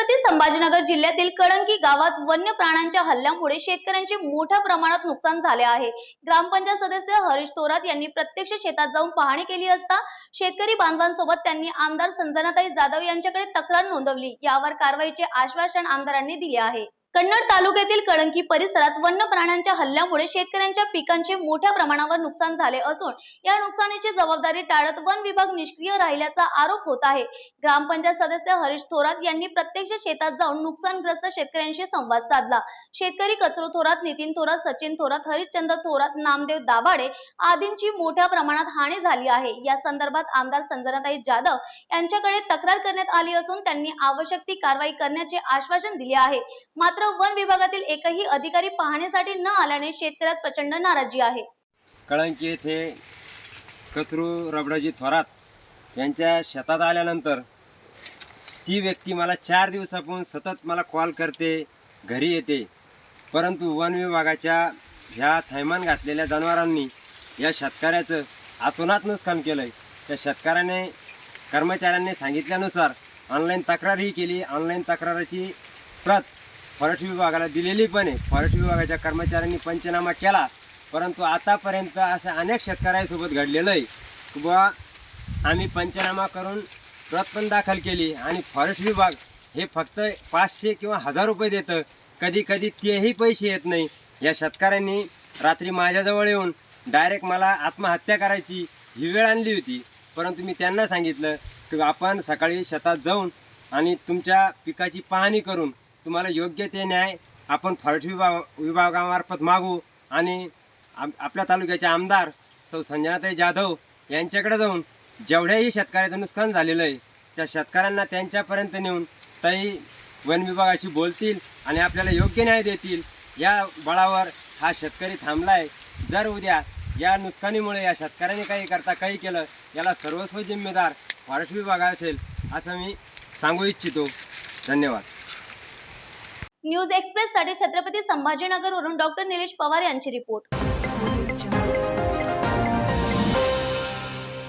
छत्रपती संभाजीनगर जिल्ह्यातील कळंकी गावात वन्य प्राण्यांच्या हल्ल्यामुळे शेतकऱ्यांचे मोठ्या प्रमाणात नुकसान झाले आहे. ग्रामपंचायत सदस्य हरीश थोरात यांनी प्रत्यक्ष शेतात जाऊन पाहणी केली असता शेतकरी बांधवांसोबत त्यांनी आमदार संजनाताई जाधव यांच्याकडे तक्रार नोंदवली. यावर कारवाईचे आश्वासन आमदारांनी दिले आहे. कन्नड तालुक्यातील कळंकी परिसरात वन्य प्राण्यांच्या हल्ल्यामुळे शेतकऱ्यांच्या पिकांचे मोठ्या प्रमाणावर नुकसान झाले असून या नुकसानीची जबाबदारी टाळत वन विभाग निष्क्रिय राहिल्याचा आरोप होत आहे. ग्रामपंचायत सदस्य हरीश थोरात यांनी प्रत्यक्ष शेतात जाऊन नुकसानग्रस्त शेतकऱ्यांशी संवाद साधला. शेतकरी कचरो थोरात नितीन थोरात सचिन थोरात हरिश्चंद्र थोरात नामदेव दाभाडे आदींची मोठ्या प्रमाणात हानी झाली आहे. या संदर्भात आमदार संजनाताई जाधव यांच्याकडे तक्रार करण्यात आली असून त्यांनी आवश्यक ती कारवाई करण्याचे आश्वासन दिले आहे. मात्र वन विभागातील एकही अधिकारी पाहण्यासाठी न आल्याने शेतकऱ्यात प्रचंड नाराजी आहे. कळंकी येथे कचरू रबडाजी थोरात यांच्या शेतात आल्यानंतर ती व्यक्ती मला चार दिवसापासून सतत मला कॉल करते घरी येते. परंतु वन विभागाच्या ह्या थैमान घातलेल्या जनावरांनी या शेतकऱ्याचं आतोनात नुकसान केलं आहे त्या शेतकऱ्याने कर्मचाऱ्यांनी सांगितल्यानुसार ऑनलाईन तक्रारही केली. ऑनलाईन तक्राराची प्रत फॉरेस्ट विभागाला दिलेली पण आहे. फॉरेस्ट विभागाच्या कर्मचाऱ्यांनी पंचनामा केला. परंतु आतापर्यंत असं अनेक शेतकऱ्यांसोबत घडलेलं आहे. की बुवा आम्ही पंचनामा करून प्रत पण दाखल केली आणि फॉरेस्ट विभाग हे फक्त पाचशे किंवा हजार रुपये देतं. कधी कधी तेही पैसे येत नाही. या शेतकऱ्यांनी रात्री माझ्याजवळ येऊन डायरेक्ट मला आत्महत्या करायची ही वेळ आणली होती. परंतु मी त्यांना सांगितलं की आपण सकाळी शेतात जाऊन आणि तुमच्या पिकाची पाहणी करून तुम्हाला योग्य ते न्याय आपण फॉरेस्ट विभाग विभागामार्फत मागू. आणि आम- आपल्या तालुक्याचे आमदार सौ संजनाताई जाधव यांच्याकडे जाऊन जेवढ्याही शेतकऱ्याचं नुकसान झालेलं आहे त्या शेतकऱ्यांना त्यांच्यापर्यंत नेऊन ताई वन विभागाशी बोलतील आणि आपल्याला योग्य न्याय देतील या बळावर हा शेतकरी थांबला आहे जर उद्या या नुकसानीमुळे या शेतकऱ्याने काही करता काही केलं याला सर्वस्व जिम्मेदार फॉरेस्ट विभाग असेल असं मी सांगू इच्छितो. धन्यवाद. न्यूज एक्सप्रेस साठी छत्रपती संभाजीनगर वरून डॉक्टर निलेश पवार यांची रिपोर्ट.